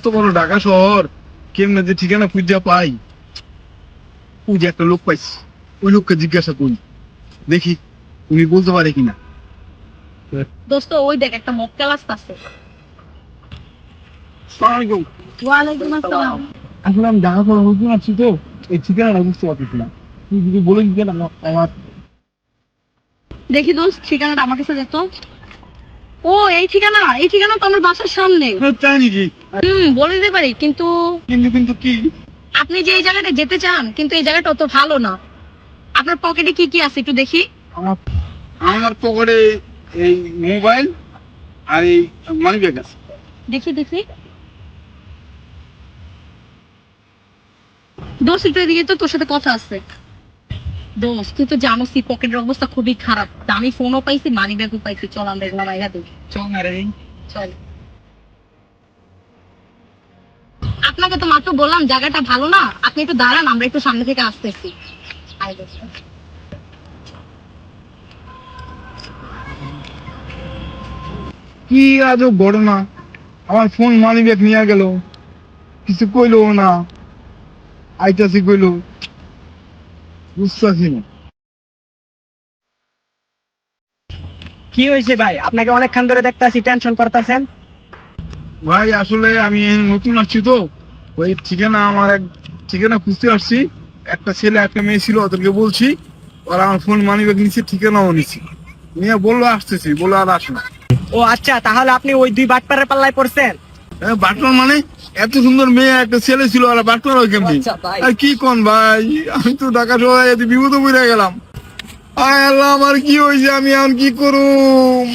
এত বড় ঢাকা শহর কেমনে যে ঠিকানা খুঁজা পাই? ওই যে একটা লোক পাইছি ওই লোককে জিজ্ঞাসা করি। দেখি উনি বলতে পারে কিনা। দোস্ত ওই দেখ একটা মক্কেল আসতেছে। ওয়ালাইকুম আসসালাম। আসলে আমি ঢাকা শহর নতুন আছি তো এই ঠিকানাটা বুঝতে পারতেছি না। তুই যদি বলে দিতেন আমার আমার দেখি দোস্ত ঠিকানাটা আমার কাছে যেত ও এই ঠিকানা এই ঠিকানা তো আমার বাসার সামনে। হ্যাঁ, তাই নাকি? হুম বলে দিতে পারি কিন্তু কিন্তু কিন্তু কি? আপনি যে এই জায়গাটা যেতে চান কিন্তু এই জায়গাটা অত ভালো না। আপনার পকেটে কি কি আছে একটু দেখি? আমার পকেটে এই মোবাইল আর এই মানি ব্যাগ আছে। দেখি দেখি। দোস্ত একটু এদিকে তো তোর সাথে কথা আছে। দোস্ত তুই তো জানোসই পকেটের অবস্থা খুবই খারাপ। দামি ফোনও পাইছি মানি ব্যাগও পাইছি। চল আমরা এগুলো বাইরে দেখি চল না রে। চল। আপনাকে তো মাত্র বললাম জায়গাটা ভালো না। আপনি একটু দাঁড়ান আমরা একটু সামনে থেকে আসতেছি। আয় দোস্ত। কি আজব ঘটনা? আমার ফোন মানি ব্যাগ নিয়ে গেল। কিছু কইলো না। আইতাছি কইলো। বুঝতেছি না কি হয়েছে ভাই? আপনাকে অনেকক্ষণ ধরে দেখতাছি টেনশন করতেছেন। ভাই আসলে আমি নতুন আসছি তো। ওই ঠিকানা আমার এক ঠিকানা খুঁজতে আসছি। একটা ছেলে একটা মেয়ে ছিল ওদেরকে বলছি। ওরা আমার ফোন মানি ব্যাগ নিচ্ছে ঠিকানাও নিচ্ছে নিয়ে বলল আসতেছি। বলল আর আসো না। ও আচ্ছা তাহলে আপনি ওই দুই বাটপারের পাল্লায় পড়ছেন? বাটমার মানে? এত সুন্দর মেয়ে একটা ছেলে ছিল আর বাটমার ওই কেমনি? আর কি কন ভাই? আমি তো ঢাকা শহরে এত বিপদ পড়ে গেলাম। আয় আল্লাহ আমার কি হয়েছে? আমি এখন কি করুম?